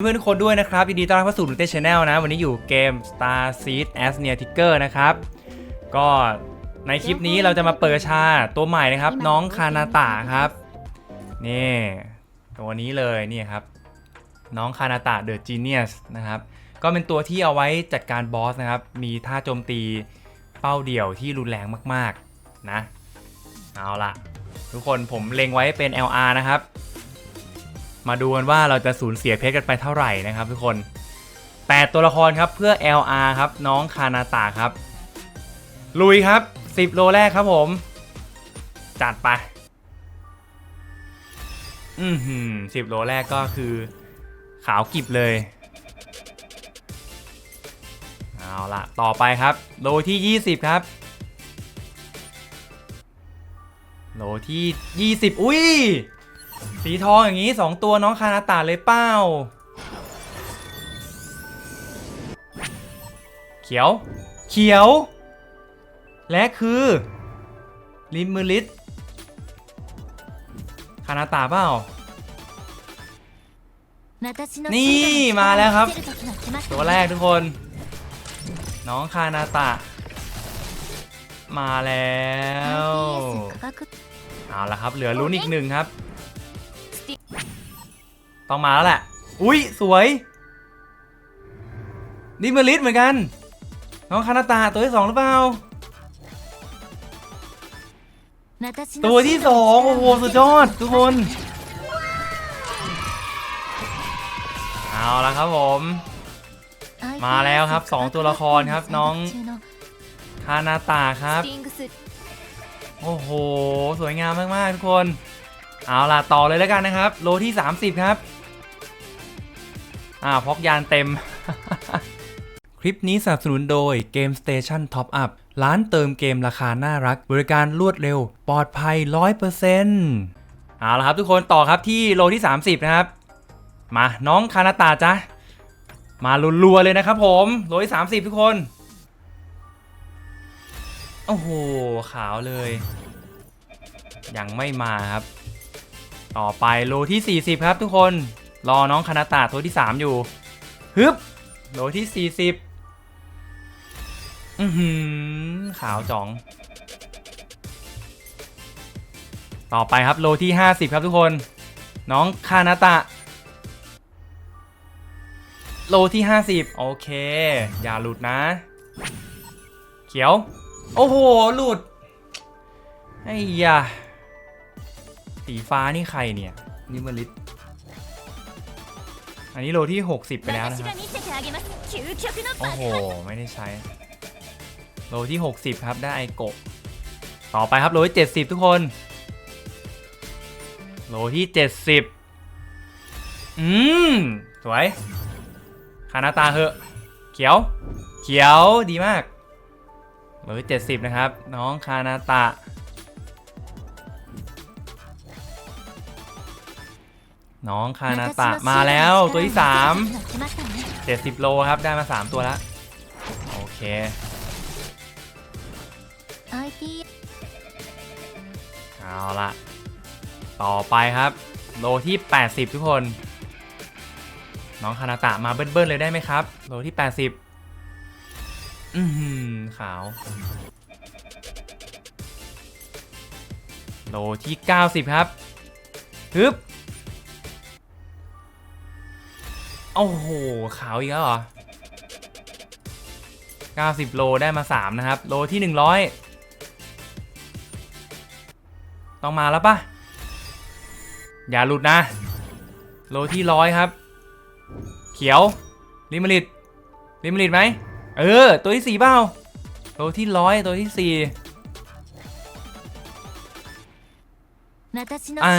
เพื่อนๆทุกคนด้วยนะครับยินดีต้อนรับเข้าสู่ดูเต้ชาแนลนะ วันนี้อยู่เกม Star Seed as Near Ticker นะครับ ก็ในคลิปนี้เราจะมาเปิดชาตัวใหม่นะครับ น้องคานาตะครับ นี่ตัวนี้เลยนี่ครับ น้องคานาตะเดอะจีเนียสนะครับ ก็เป็นตัวที่เอาไว้จัดการบอสนะครับ มีท่าโจมตีเป้าเดี่ยวที่รุนแรงมาก ๆ นะ เอาล่ะ ทุกคนผมเล็งไว้เป็น LR นะครับ มาดูกันว่าเราจะสูญเสียเพชรกันไปเท่าไหร่นะครับทุกคน 8 ตัวละครครับเพื่อ LR ครับน้องคานาตาครับ ลุยครับ 10 โลแรกครับผม จัดไป อือหือสิบโลแรกก็คือขาวกิบเลย เอาล่ะ ต่อไปครับ โลที่ 20 ครับโลที่ 20 อุ้ย สีทองอย่างนี้2ตัวน้องคานาตาเลยเป้า เขียว เขียว และคือลิมมือลิสคานาตาเปล่านี่มาแล้วครับ ตัตัววแรแรกกทุกคน น้องคานาตะ มาแล้ว เอาละครับ เหลือลุ้นอีกหนึ่งครับ ต้องมาแล้วแหละ อุ้ยสวยดิมาริสเหมือนกัน น้องคานาตาตัวที่สองหรือเปล่า ตัวที่สองโอ้โหสุดยอดทุกคน เอาละครับผม มาแล้วครับสองตัวละครครับน้องงคานาตาครับ โอ้โห สวยงามมาก ๆ ทุกคน เอาล่ะ ต่อเลยแล้วกันนะครับ โลที่ 30 ครับ อ่าพกยานเต็ม คลิปนี้สนับสนุนโดย Game Station Top Up ร้านเติมเกมราคาน่ารัก บริการรวดเร็ว ปลอดภัย 100%เอาละครับทุกคนต่อครับที่โลที่ 30 นะครับ มาน้องคานาตาจ้ะมาลัวๆเลยนะครับผมโลที่ 30 ทุกคน โอ้โห ขาวเลย ยังไม่มาครับ ต่อไปโลที่ 40 ครับทุกคน รอน้องคานาตาตัวที่ 3 อยู่ฮึบโลที่ 40 อือหือขาวจ๋อง ต่อไปครับโลที่ 50 ครับทุกคน น้องคานาตะ โลที่ 50 โอเค อย่าหลุดนะ เขียว โอ้โห หลุด ไอ้ยาสีฟ้านี่ใครเนี่ย นิมลิต อันนี้โลที่ 60 ไปแล้วนะครับ โอ้โห ไม่ได้ใช้ โลที่ 60 ครับ ได้ไอโกะ ต่อไปครับ โลที่ 70 ทุกคน โลที่ 70 อืม สวย คานาตาเหอะ เขียว เขียว ดีมาก โลที่ 70 นะครับ น้องคานาตะ น้องคานาตะมาแล้วตัวที่3 70โลครับได้มา3ตัวแล้วโอเคเอาละต่อไปครับ โลที่ 80 ทุกคน น้องคานาตะมาเบิ้ลๆเลยได้ไหมครับ โลที่ 80 อือหือขาว โลที่ 90 ครับฮึบ โอ้โห ขาวอีกแล้วเหรอ 90 โลได้มา 3 นะครับ โลที่ 100 ต้องมาแล้วปะอย่าหลุดนะ โลที่ร้อยครับ เขียว ลิมาริดลิมาริดไหม เออ ตัวที่สี่เปล่า โลที่ร้อยตัวที่สี่อ่า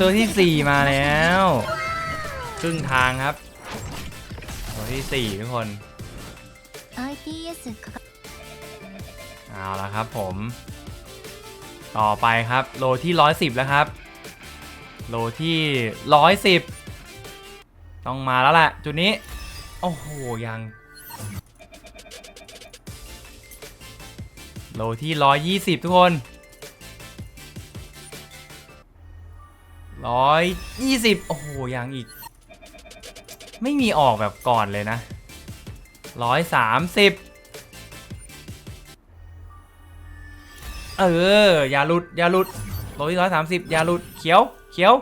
ตัวที่สี่มาแล้ว ครึ่งทางครับตัว ที่สี่ทุกคนเอาละครับผม ต่อไปครับ โลที่110แล้วครับ โลที่110ต้องมาแล้วแหละจุดนี้ โอ้โห ยัง โลที่120ทุกคน120โอ้โห ยังอีก ไม่มีออกแบบก่อนเลยนะร้อยสามสิบเออ อย่าหลุด อย่าหลุดโลที่ร้อยสามสิบอย่าหลุด เขียว เขียว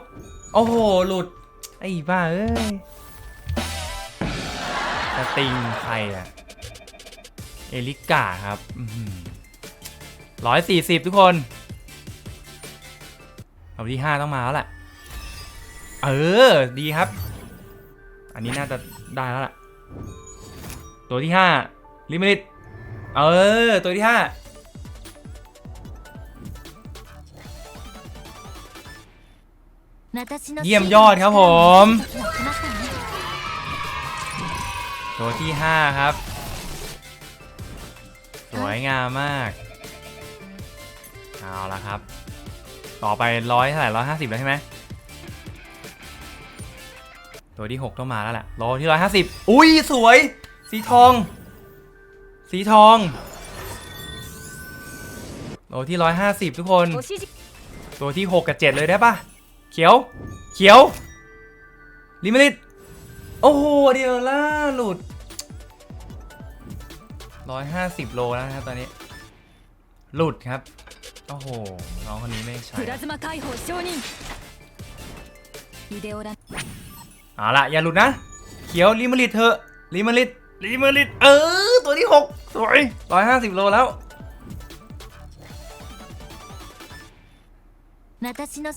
โอ้โห หลุด ไอ้บ้าเอ้ยสติงใครอะเอลิกาครับร้อยสี่สิบทุกคน เอาที่ห้าต้องมาแล้วแหละ เออ ดีครับ อันนี้น่าจะได้แล้วล่ะ ตัวที่ห้าลิมิตเออ ตัวที่ห้าเยี่ยมยอดครับผม ตัวที่ห้าครับ สวยงามมาก เอาละครับ ต่อไปร้อยเท่าไหร่ร้อยห้าสิบแล้วใช่ไหม ตัวที่ 6 ต้องมาแล้วแหละโลที่150อุ้ยสวย สีทอง สีทองโลที่150ทุกคนตัวที่ 6 กับ 7 เลยได้ปะเขียว เขียว ลิมิลิตโอ้โห เดียวล่าหลุด 150 โลแล้วนะครับตอนนี้ หลุดครับ โอ้โห น้องคนนี้ไม่ใช่ เอาละอย่าหลุดนะ เขียวลิมาริดเถอะลิมาริดลิมาริดเออ ตัวที่ 6 สวยร้อยห้าสิบโลแล้ว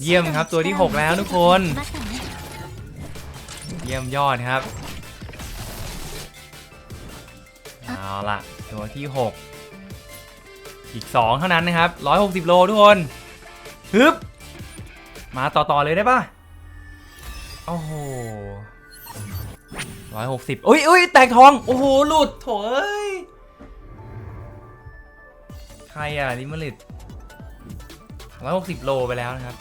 เยี่ยมครับตัวที่ 6 แล้วทุกคน เยี่ยมยอดครับเอาละตัวที่ 6 อีก 2 เท่านั้นนะครับ 160 โลทุกคนฮึบมาต่อ ๆ เลยได้ปะ โอ้โหร้อยหกสิบอุ้ยอุ้ยแตกทอง โอ้โห หลุดโถเอ้ย ใครอะลิมลิตร้อยหกสิบโลไปแล้วนะครับ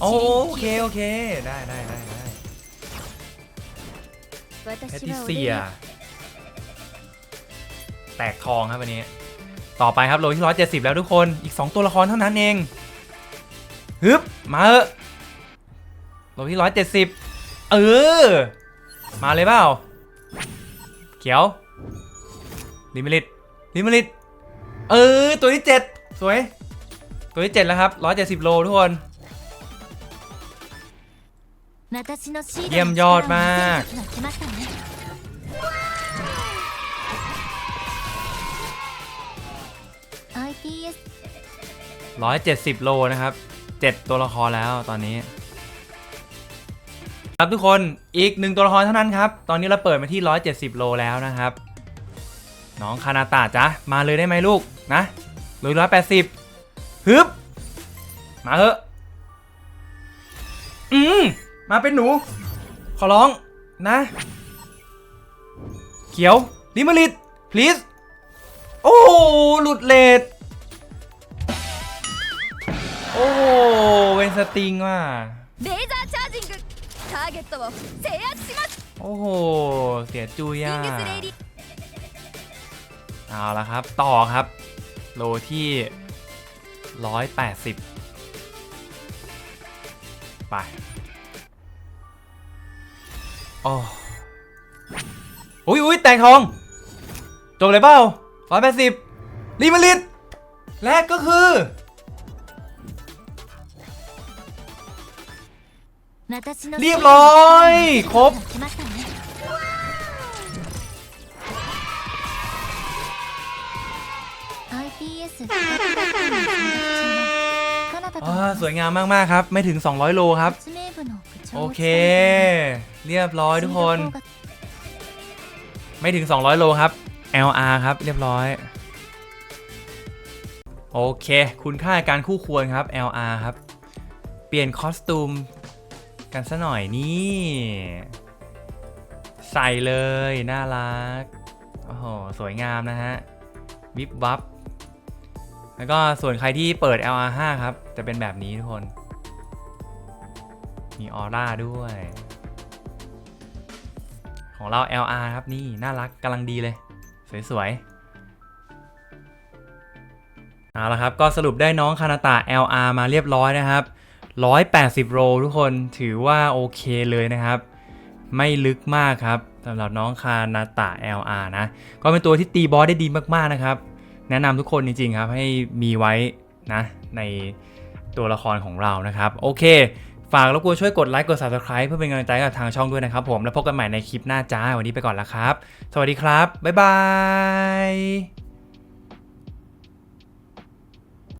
โอเค โอเค ได้ได้ได้ได้แพทิเซีย แตกทองครับวันนี้ ต่อไปครับโลที่ร้อยเจ็ดสิบแล้วทุกคน อีกสองตัวละครเท่านั้นเอง ฮึบ มาเอะ โลงที่ร้อยเจ็ดสิบเออ มาเลยเปล่า เขียวลิมิลิตลิมิลิตเออ ตัวที่เจ็ดสวย ตัวที่เจ็ดแล้วครับร้อยเจ็ดสิบโลทุกคนเยี่ยมยอดมากร้อยเจ็ดสิบโลนะครับเจ็ดตัวละครแล้วตอนนี้ ครับทุกคนอีกหนึ่งตัวละครเท่านั้นครับ ตอนนี้เราเปิดมาที่ 170 โลแล้วนะครับ น้องคานาตาจ้ะมาเลยได้ไหมลูกนะลุยร้อยแปดสิบฮึบ มาเถอะ อืม มาเป็นหนู ขอร้องนะ เขียวลิมลิต please โอ้หลุดเลดโอ้ เวนสติงว่ะเดจาชาจิง ターゲットを制圧します โอ้โห เสียจุย リ อ่ะ ングスレイリ เอาละครับ ต่อครับ โลที่ 180 ไป โอ้อุ้ยอุ้ยแตงทอง จบเลยเปล่า180รีมาลิตและก็คือ เรียบร้อย ครบสวยงามมากๆครับ ไม่ถึง 200 โลครับ โอเค เรียบร้อยทุกคน ไม่ถึง 200 โลครับ LR ครับ เรียบร้อย โอเค คุณค่าการคู่ควรครับ LR ครับ เปลี่ยนคอสตูม กันซะหน่อยนี่ ใส่เลย น่ารัก โอ้โห สวยงามนะฮะ วิบวับ แล้วก็ส่วนใครที่เปิด LR5 ครับ จะเป็นแบบนี้ทุกคน มีออร่าด้วย ของเรา LR ครับนี่ น่ารักกำลังดีเลย สวยๆเอาละครับ ก็สรุปได้น้องคานาตะ LR มาเรียบร้อยนะครับ 180 โรทุกคนถือว่าโอเคเลยนะครับ ไม่ลึกมากครับสำหรับน้องคานาตะ LR นะ ก็เป็นตัวที่ตีบอสได้ดีมากๆนะครับ แนะนำทุกคนจริงๆครับให้มีไว้นะในตัวละครของเรานะครับ โอเค ฝากรบกวนช่วยกดไลค์กด Subscribe เพื่อเป็นกำลังใจกับทางช่องด้วยนะครับผมแล้วพบกันใหม่ในคลิปหน้าจ้าวันนี้ไปก่อนละครับ สวัสดีครับ บ๊ายบาย